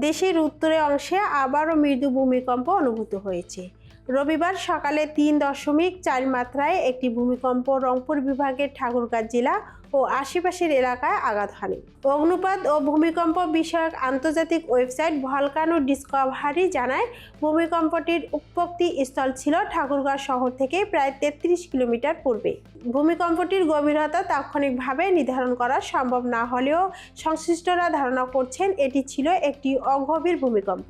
দেশের উত্তরে অংশে আবারও মৃদু ভূমিকম্প অনুভূত হয়েছে। রবিবার সকালে তিন দশমিক চার মাত্রায় একটি ভূমিকম্প রংপুর বিভাগের ঠাকুরগাঁ জেলা ও আশেপাশের এলাকায় আঘাত হানে। অগ্নুপাত ও ভূমিকম্প বিষয়ক আন্তর্জাতিক ওয়েবসাইট ভলকানো ডিসকভারি জানায়, ভূমিকম্পটির উৎপত্তি স্থল ছিল ঠাকুরগাঁ শহর থেকে প্রায় তেত্রিশ কিলোমিটার পূর্বে। ভূমিকম্পটির গভীরতা তাৎক্ষণিকভাবে নির্ধারণ করা সম্ভব না হলেও সংশ্লিষ্টরা ধারণা করছেন এটি ছিল একটি অগভীর ভূমিকম্প।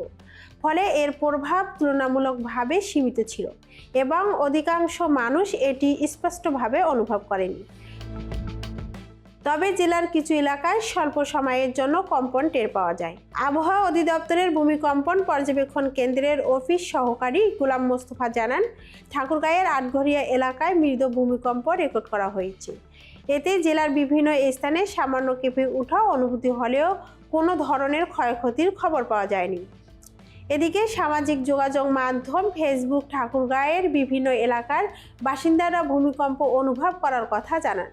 ফলে এর প্রভাব তুলনামূলকভাবে সীমিত ছিল এবং অধিকাংশ মানুষ এটি স্পষ্টভাবে অনুভব করেনি। তবে জেলার কিছু এলাকায় স্বল্প সময়ের জন্য কম্পন টের পাওয়া যায়। আবহাওয়া অধিদপ্তরের ভূমিকম্পন পর্যবেক্ষণ কেন্দ্রের অফিস সহকারী গুলাম মোস্তফা জানান, ঠাকুরগাঁয়ের আটঘরিয়া এলাকায় মৃদু ভূমিকম্প রেকর্ড করা হয়েছে। এতে জেলার বিভিন্ন স্থানে সামান্য কেঁপে ওঠা অনুভূতি হলেও কোনো ধরনের ক্ষয়ক্ষতির খবর পাওয়া যায়নি। এদিকে সামাজিক যোগাযোগ মাধ্যম ফেসবুক ঠাকুরগাঁয়ের বিভিন্ন এলাকার বাসিন্দারা ভূমিকম্প অনুভব করার কথা জানান।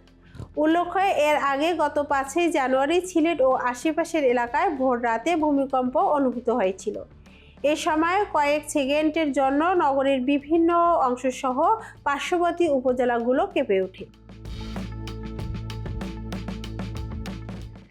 উল্লেখ্য, এর আগে গত পাঁচই জানুয়ারি সিলেট ও আশেপাশের এলাকায় ভোর রাতে ভূমিকম্প অনুভূত হয়েছিল। এ সময় কয়েক সেকেন্ডের জন্য নগরের বিভিন্ন অংশসহ পার্শ্ববর্তী উপজেলাগুলো কেঁপে ওঠে।